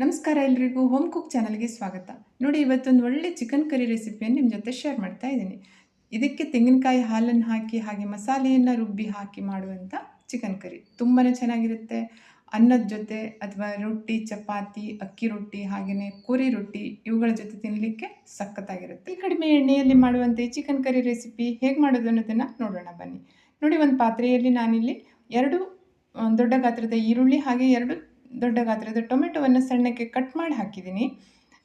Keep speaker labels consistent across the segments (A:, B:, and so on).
A: ನಮಸ್ಕಾರ ಎಲ್ರಿಗೂ home cook ಚಾನಲ್ಗೆ ಸ್ವಾಗತ. ನೋಡಿ, ಇವತ್ತೊಂದು ಒಳ್ಳೆ ಚಿಕನ್ ಕರಿ ರೆಸಿಪಿಯನ್ನು ನಿಮ್ಮ ಜೊತೆ ಶೇರ್ ಮಾಡ್ತಾ ಇದ್ದೀನಿ. ಇದಕ್ಕೆ ತೆಂಗಿನಕಾಯಿ ಹಾಲನ್ನು ಹಾಕಿ, ಹಾಗೆ ಮಸಾಲೆಯನ್ನು ರುಬ್ಬಿ ಹಾಕಿ ಮಾಡುವಂಥ ಚಿಕನ್ ಕರಿ ತುಂಬಾ ಚೆನ್ನಾಗಿರುತ್ತೆ. ಅನ್ನದ ಜೊತೆ ಅಥವಾ ರೊಟ್ಟಿ, ಚಪಾತಿ, ಅಕ್ಕಿ ರೊಟ್ಟಿ ಹಾಗೆಯೇ ಕೋರಿ ರೊಟ್ಟಿ ಇವುಗಳ ಜೊತೆ ತಿನ್ನಲಿಕ್ಕೆ ಸಖತ್ತಾಗಿರುತ್ತೆ. ಈ ಕಡಿಮೆ ಎಣ್ಣೆಯಲ್ಲಿ ಮಾಡುವಂಥ ಚಿಕನ್ ಕರಿ ರೆಸಿಪಿ ಹೇಗೆ ಮಾಡೋದು ಅನ್ನೋದನ್ನು ನೋಡೋಣ, ಬನ್ನಿ. ನೋಡಿ, ಒಂದು ಪಾತ್ರೆಯಲ್ಲಿ ನಾನಿಲ್ಲಿ ಎರಡು ದೊಡ್ಡ ಗಾತ್ರದ ಈರುಳ್ಳಿ ಹಾಗೆ ಎರಡು ದೊಡ್ಡ ಗಾತ್ರದ ಟೊಮೆಟೊವನ್ನು ಸಣ್ಣಕ್ಕೆ ಕಟ್ ಮಾಡಿ ಹಾಕಿದ್ದೀನಿ.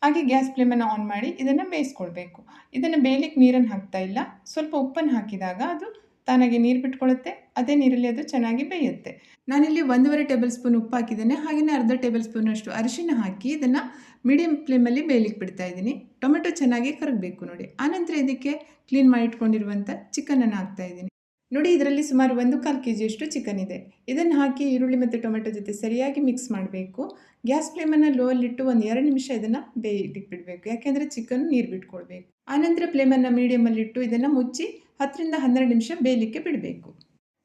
A: ಹಾಗೆ ಗ್ಯಾಸ್ ಫ್ಲೇಮನ್ನು ಆನ್ ಮಾಡಿ ಇದನ್ನು ಬೇಯಿಸ್ಕೊಳ್ಬೇಕು. ಇದನ್ನು ಬೇಯಲಿಕ್ಕೆ ನೀರನ್ನು ಹಾಕ್ತಾ ಇಲ್ಲ. ಸ್ವಲ್ಪ ಉಪ್ಪನ್ನು ಹಾಕಿದಾಗ ಅದು ತಾನಾಗೆ ನೀರು ಬಿಟ್ಕೊಳ್ಳುತ್ತೆ. ಅದೇ ನೀರಲ್ಲಿ ಅದು ಚೆನ್ನಾಗಿ ಬೇಯುತ್ತೆ. ನಾನಿಲ್ಲಿ ಒಂದೂವರೆ ಟೇಬಲ್ ಸ್ಪೂನ್ ಉಪ್ಪು ಹಾಕಿದ್ದೇನೆ. ಹಾಗೆಯೇ ಅರ್ಧ ಟೇಬಲ್ ಸ್ಪೂನಷ್ಟು ಅರಿಶಿನ ಹಾಕಿ ಇದನ್ನು ಮೀಡಿಯಮ್ ಫ್ಲೇಮಲ್ಲಿ ಬೇಯಲಿಕ್ಕೆ ಬಿಡ್ತಾ ಇದ್ದೀನಿ. ಟೊಮೆಟೊ ಚೆನ್ನಾಗಿ ಕರಗಬೇಕು ನೋಡಿ. ಆನಂತರ ಇದಕ್ಕೆ ಕ್ಲೀನ್ ಮಾಡಿ ಇಟ್ಕೊಂಡಿರುವಂಥ ಚಿಕನನ್ನು ಹಾಕ್ತಾ ಇದ್ದೀನಿ. ನೋಡಿ, ಇದರಲ್ಲಿ ಸುಮಾರು ಒಂದು ಕಾಲು ಕೆ ಜಿಯಷ್ಟು ಚಿಕನ್ ಇದೆ. ಇದನ್ನು ಹಾಕಿ ಈರುಳ್ಳಿ ಮತ್ತು ಟೊಮೆಟೊ ಜೊತೆ ಸರಿಯಾಗಿ ಮಿಕ್ಸ್ ಮಾಡಬೇಕು. ಗ್ಯಾಸ್ ಫ್ಲೇಮನ್ನು ಲೋಲ್ಲಿಟ್ಟು ಒಂದು ಎರಡು ನಿಮಿಷ ಇದನ್ನು ಬೇಯಲಿಕ್ಕೆ ಬಿಡಬೇಕು ಯಾಕೆಂದರೆ ಚಿಕನ್ ನೀರು ಬಿಟ್ಕೊಳ್ಬೇಕು ಆನಂತರ ಫ್ಲೇಮನ್ನು ಮೀಡಿಯಮಲ್ಲಿಟ್ಟು ಇದನ್ನು ಮುಚ್ಚಿ ಹತ್ತರಿಂದ ಹನ್ನೆರಡು ನಿಮಿಷ ಬೇಯಲಿಕ್ಕೆ ಬಿಡಬೇಕು.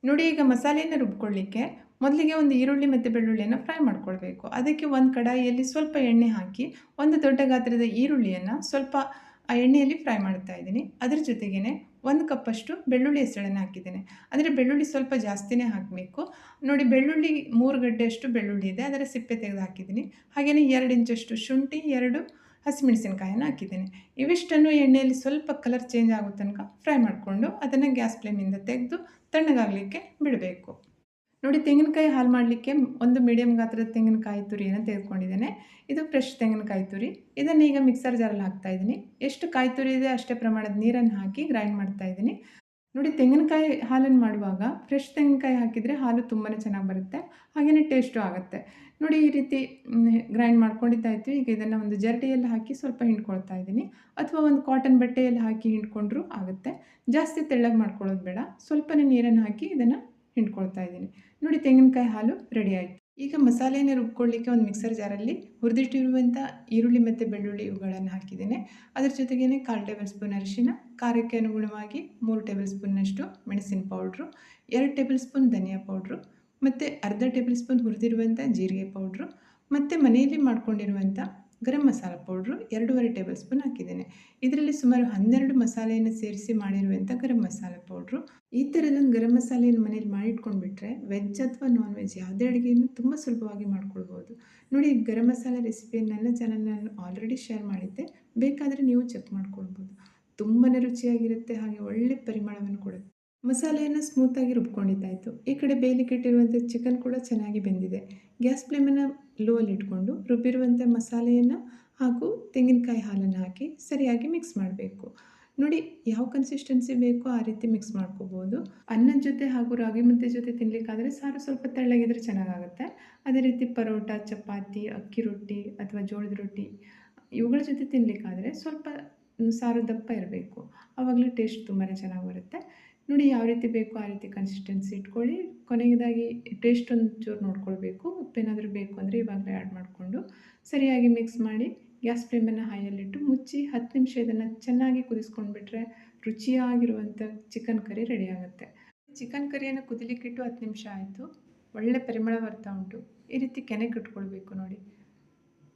A: ನೋಡಿ, ಈಗ ಮಸಾಲೆಯನ್ನು ರುಬ್ಕೊಳ್ಳಿಕ್ಕೆ ಮೊದಲಿಗೆ ಒಂದು ಈರುಳ್ಳಿ ಮತ್ತು ಬೆಳ್ಳುಳ್ಳಿಯನ್ನು ಫ್ರೈ ಮಾಡ್ಕೊಳ್ಬೇಕು. ಅದಕ್ಕೆ ಒಂದು ಕಡಾಯಿಯಲ್ಲಿ ಸ್ವಲ್ಪ ಎಣ್ಣೆ ಹಾಕಿ ಒಂದು ದೊಡ್ಡ ಗಾತ್ರದ ಈರುಳ್ಳಿಯನ್ನು ಸ್ವಲ್ಪ ಆ ಎಣ್ಣೆಯಲ್ಲಿ ಫ್ರೈ ಮಾಡ್ತಾ ಇದ್ದೀನಿ. ಅದ್ರ ಜೊತೆಗೇ ಒಂದು ಕಪ್ಪಷ್ಟು ಬೆಳ್ಳುಳ್ಳಿ ಹೆಸಳನ್ನು ಹಾಕಿದ್ದೇನೆ. ಅಂದರೆ ಬೆಳ್ಳುಳ್ಳಿ ಸ್ವಲ್ಪ ಜಾಸ್ತಿನೇ ಹಾಕಬೇಕು. ನೋಡಿ ಬೆಳ್ಳುಳ್ಳಿ ಮೂರು ಗಡ್ಡೆಯಷ್ಟು ಬೆಳ್ಳುಳ್ಳಿ ಇದೆ. ಅದರ ಸಿಪ್ಪೆ ತೆಗೆದು ಹಾಕಿದ್ದೀನಿ. ಹಾಗೆಯೇ ಎರಡು ಇಂಚಷ್ಟು ಶುಂಠಿ, ಎರಡು ಹಸಿಮೆಣಸಿನಕಾಯನ್ನು ಹಾಕಿದ್ದೇನೆ. ಇವಿಷ್ಟನ್ನು ಎಣ್ಣೆಯಲ್ಲಿ ಸ್ವಲ್ಪ ಕಲರ್ ಚೇಂಜ್ ಆಗೋ ತನಕ ಫ್ರೈ ಮಾಡಿಕೊಂಡು ಅದನ್ನು ಗ್ಯಾಸ್ ಫ್ಲೇಮಿಂದ ತೆಗೆದು ತಣ್ಣಗಾಗಲಿಕ್ಕೆ ಬಿಡಬೇಕು. ನೋಡಿ, ತೆಂಗಿನಕಾಯಿ ಹಾಲು ಮಾಡಲಿಕ್ಕೆ ಒಂದು ಮೀಡಿಯಮ್ ಗಾತ್ರದ ತೆಂಗಿನಕಾಯಿ ತುರಿಯನ್ನು ತೆಗೆದುಕೊಂಡಿದ್ದೇನೆ. ಇದು ಫ್ರೆಶ್ ತೆಂಗಿನಕಾಯಿ ತುರಿ. ಇದನ್ನು ಈಗ ಮಿಕ್ಸರ್ ಜಾರಲ್ಲಿ ಹಾಕ್ತಾ ಇದ್ದೀನಿ. ಎಷ್ಟು ಕಾಯಿ ತುರಿ ಇದೆ ಅಷ್ಟೇ ಪ್ರಮಾಣದ ನೀರನ್ನು ಹಾಕಿ ಗ್ರೈಂಡ್ ಮಾಡ್ತಾ ಇದ್ದೀನಿ. ನೋಡಿ, ತೆಂಗಿನಕಾಯಿ ಹಾಲನ್ನು ಮಾಡುವಾಗ ಫ್ರೆಶ್ ತೆಂಗಿನಕಾಯಿ ಹಾಕಿದರೆ ಹಾಲು ತುಂಬಾ ಚೆನ್ನಾಗಿ ಬರುತ್ತೆ. ಹಾಗೆಯೇ ಟೇಸ್ಟು ಆಗುತ್ತೆ. ನೋಡಿ, ಈ ರೀತಿ ಗ್ರೈಂಡ್ ಮಾಡ್ಕೊಂಡಿದ್ದಾಯಿತು ಈಗ ಇದನ್ನು ಒಂದು ಜರಡಿಯಲ್ಲಿ ಹಾಕಿ ಸ್ವಲ್ಪ ಹಿಂಡ್ಕೊಳ್ತಾ ಇದ್ದೀನಿ. ಅಥವಾ ಒಂದು ಕಾಟನ್ ಬಟ್ಟೆಯಲ್ಲಿ ಹಾಕಿ ಹಿಂಡ್ಕೊಂಡ್ರೂ ಆಗುತ್ತೆ. ಜಾಸ್ತಿ ತೆಳ್ಳಗೆ ಮಾಡ್ಕೊಳ್ಳೋದು ಬೇಡ. ಸ್ವಲ್ಪನೇ ನೀರನ್ನು ಹಾಕಿ ಇದನ್ನು ಹಿಂಡ್ಕೊಳ್ತಾ ಇದ್ದೀನಿ. ನೋಡಿ ತೆಂಗಿನಕಾಯಿ ಹಾಲು ರೆಡಿ ಆಯಿತು. ಈಗ ಮಸಾಲೆಯನ್ನು ರುಬ್ಕೊಳ್ಳಿಕ್ಕೆ ಒಂದು ಮಿಕ್ಸರ್ ಜಾರಲ್ಲಿ ಹುರಿದಿಟ್ಟಿರುವಂಥ ಈರುಳ್ಳಿ ಮತ್ತು ಬೆಳ್ಳುಳ್ಳಿ ಇವುಗಳನ್ನು ಹಾಕಿದ್ದೇನೆ. ಅದರ ಜೊತೆಗೇ ಕಾಲು ಟೇಬಲ್ ಸ್ಪೂನ್ ಅರಿಶಿನ, ಖಾರಕ್ಕೆ ಅನುಗುಣವಾಗಿ ಮೂರು ಟೇಬಲ್ ಸ್ಪೂನ್ನಷ್ಟು ಮೆಣಸಿನ ಪೌಡ್ರು ಎರಡು ಟೇಬಲ್ ಸ್ಪೂನ್ ಧನಿಯಾ ಪೌಡ್ರು ಮತ್ತು ಅರ್ಧ ಟೇಬಲ್ ಸ್ಪೂನ್ ಹುರಿದಿರುವಂಥ ಜೀರಿಗೆ ಪೌಡ್ರು ಮತ್ತು ಮನೆಯಲ್ಲಿ ಮಾಡ್ಕೊಂಡಿರುವಂಥ ಗರಂ ಮಸಾಲ ಪೌಡ್ರು ಎರಡೂವರೆ ಟೇಬಲ್ ಸ್ಪೂನ್ ಹಾಕಿದ್ದೇನೆ. ಇದರಲ್ಲಿ ಸುಮಾರು ಹನ್ನೆರಡು ಮಸಾಲೆಯನ್ನು ಸೇರಿಸಿ ಮಾಡಿರುವಂಥ ಗರಂ ಮಸಾಲ ಪೌಡ್ರು. ಈ ಥರದೊಂದು ಗರಂ ಮಸಾಲೆಯನ್ನು ಮನೇಲಿ ಮಾಡಿಟ್ಕೊಂಡ್ಬಿಟ್ರೆ ವೆಜ್ ಅಥವಾ ನಾನ್ ವೆಜ್ ಯಾವುದೇ ಅಡುಗೆಯನ್ನು ತುಂಬ ಸುಲಭವಾಗಿ ಮಾಡ್ಕೊಳ್ಬೋದು. ನೋಡಿ ಗರಂ ಮಸಾಲೆ ರೆಸಿಪಿಯನ್ನು ನನ್ನ ನಾನು ಆಲ್ರೆಡಿ ಶೇರ್ ಮಾಡಿದ್ದೆ. ಬೇಕಾದರೆ ನೀವು ಚೆಕ್ ಮಾಡ್ಕೊಳ್ಬೋದು. ತುಂಬಾ ರುಚಿಯಾಗಿರುತ್ತೆ, ಹಾಗೆ ಒಳ್ಳೆ ಪರಿಮಳವನ್ನು ಕೊಡುತ್ತೆ. ಮಸಾಲೆಯನ್ನು ಸ್ಮೂತಾಗಿ ರುಬ್ಕೊಂಡಿದ್ದಾಯಿತು. ಈ ಕಡೆ ಬೇಯಲಿಕ್ಕೆ ಇಟ್ಟಿರುವಂಥ ಚಿಕನ್ ಕೂಡ ಚೆನ್ನಾಗಿ ಬೆಂದಿದೆ. ಗ್ಯಾಸ್ ಫ್ಲೇಮನ್ನು ಲೋಯಲ್ಲಿ ಇಟ್ಕೊಂಡು ರುಬ್ಬಿರುವಂಥ ಮಸಾಲೆಯನ್ನು ಹಾಗೂ ತೆಂಗಿನಕಾಯಿ ಹಾಲನ್ನು ಹಾಕಿ ಸರಿಯಾಗಿ ಮಿಕ್ಸ್ ಮಾಡಬೇಕು. ನೋಡಿ ಯಾವ ಕನ್ಸಿಸ್ಟೆನ್ಸಿ ಬೇಕೋ ಆ ರೀತಿ ಮಿಕ್ಸ್ ಮಾಡ್ಕೋಬೋದು. ಅನ್ನದ ಜೊತೆ ಹಾಗೂ ರಾಗಿ ಮುದ್ದೆ ಜೊತೆ ತಿನ್ನಲಿಕ್ಕಾದರೆ ಸಾರು ಸ್ವಲ್ಪ ತೆಳ್ಳಗಿದ್ರೆ ಚೆನ್ನಾಗಾಗುತ್ತೆ. ಅದೇ ರೀತಿ ಪರೋಟ, ಚಪಾತಿ, ಅಕ್ಕಿ ರೊಟ್ಟಿ ಅಥವಾ ಜೋಳದ ರೊಟ್ಟಿ ಇವುಗಳ ಜೊತೆ ತಿನ್ನಲಿಕ್ಕಾದರೆ ಸ್ವಲ್ಪ ಸಾರು ದಪ್ಪ ಇರಬೇಕು. ಆವಾಗಲೂ ಟೇಸ್ಟ್ ತುಂಬಾ ಚೆನ್ನಾಗಿ ಬರುತ್ತೆ. ನೋಡಿ ಯಾವ ರೀತಿ ಬೇಕೋ ಆ ರೀತಿ ಕನ್ಸಿಸ್ಟೆನ್ಸಿ ಇಟ್ಕೊಳ್ಳಿ. ಕೊನೆಯದಾಗಿ ಟೇಸ್ಟ್ ಒಂದು ಚೂರು ನೋಡ್ಕೊಳ್ಬೇಕು. ಉಪ್ಪೇನಾದರೂ ಬೇಕು ಅಂದರೆ ಇವಾಗಲೇ ಆ್ಯಡ್ ಮಾಡಿಕೊಂಡು ಸರಿಯಾಗಿ ಮಿಕ್ಸ್ ಮಾಡಿ ಗ್ಯಾಸ್ ಫ್ಲೇಮನ್ನು ಹೈಯಲ್ಲಿಟ್ಟು ಮುಚ್ಚಿ ಹತ್ತು ನಿಮಿಷ ಇದನ್ನು ಚೆನ್ನಾಗಿ ಕುದಿಸ್ಕೊಂಡ್ಬಿಟ್ರೆ ರುಚಿಯಾಗಿರುವಂಥ ಚಿಕನ್ ಕರಿ ರೆಡಿ ಆಗುತ್ತೆ. ಚಿಕನ್ ಕರಿಯನ್ನು ಕುದಿಲಿಕ್ಕಿಟ್ಟು ಹತ್ತು ನಿಮಿಷ ಆಯಿತು. ಒಳ್ಳೆ ಪರಿಮಳ ಬರ್ತಾ ಉಂಟು. ಈ ರೀತಿ ಕೆನೆ ಕಟ್ಕೊಳ್ಬೇಕು ನೋಡಿ.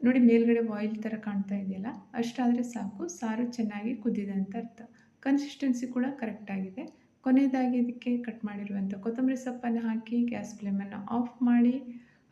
A: ನೋಡಿ ಮೇಲ್ಗಡೆ ಆಯಿಲ್ ಥರ ಕಾಣ್ತಾ ಇದೆಯಲ್ಲ? ಅಷ್ಟಾದರೆ ಸಾಕು. ಸಾರು ಚೆನ್ನಾಗಿ ಕುದ್ದಿದೆ ಅಂತ ಅರ್ಥ. ಕನ್ಸಿಸ್ಟೆನ್ಸಿ ಕೂಡ ಕರೆಕ್ಟಾಗಿದೆ ಕೊನೆಯದಾಗಿ ಇದಕ್ಕೆ ಕಟ್ ಮಾಡಿರುವಂಥ ಕೊತ್ತಂಬರಿ ಸೊಪ್ಪನ್ನು ಹಾಕಿ ಗ್ಯಾಸ್ ಫ್ಲೇಮನ್ನು ಆಫ್ ಮಾಡಿ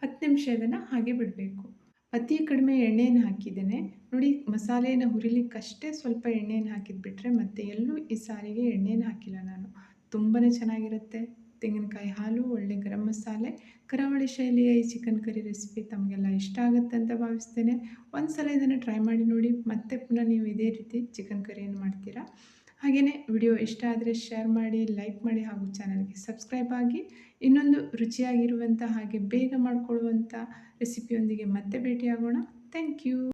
A: ಹತ್ತು ನಿಮಿಷ ಇದನ್ನು ಹಾಗೆ ಬಿಡಬೇಕು. ಅತಿ ಕಡಿಮೆ ಎಣ್ಣೆಯನ್ನು ಹಾಕಿದ್ದೇನೆ. ನೋಡಿ, ಮಸಾಲೆಯನ್ನು ಹುರಿಲಿಕ್ಕಷ್ಟೇ ಸ್ವಲ್ಪ ಎಣ್ಣೆಯನ್ನು ಹಾಕಿದ್ಬಿಟ್ರೆ ಮತ್ತು ಎಲ್ಲೂ ಈ ಸಾರಿಗೆ ಎಣ್ಣೆಯನ್ನು ಹಾಕಿಲ್ಲ ನಾನು. ತುಂಬಾ ಚೆನ್ನಾಗಿರುತ್ತೆ. ತೆಂಗಿನಕಾಯಿ ಹಾಲು, ಒಳ್ಳೆ ಗರಂ ಮಸಾಲೆ, ಕರಾವಳಿ ಶೈಲಿಯ ಈ ಚಿಕನ್ ಕರಿ ರೆಸಿಪಿ ತಮಗೆಲ್ಲ ಇಷ್ಟ ಆಗುತ್ತೆ ಅಂತ ಭಾವಿಸ್ತೇನೆ. ಒಂದು ಸಲ ಇದನ್ನು ಟ್ರೈ ಮಾಡಿ ನೋಡಿ. ಮತ್ತೆ ಪುನಃ ನೀವು ಇದೇ ರೀತಿ ಚಿಕನ್ ಕರಿಯನ್ನು ಮಾಡ್ತೀರಾ? ಹಾಗೆಯೇ ವಿಡಿಯೋ ಇಷ್ಟ ಆದರೆ ಶೇರ್ ಮಾಡಿ ಲೈಕ್ ಮಾಡಿ ಹಾಗೂ ಚಾನಲ್ಗೆ ಸಬ್ಸ್ಕ್ರೈಬ್ ಆಗಿ ಇನ್ನೊಂದು ರುಚಿಯಾಗಿರುವಂಥ ಹಾಗೆ ಬೇಗ ಮಾಡಿಕೊಳ್ಳುವಂಥ ರೆಸಿಪಿಯೊಂದಿಗೆ ಮತ್ತೆ ಭೇಟಿಯಾಗೋಣ. Thank you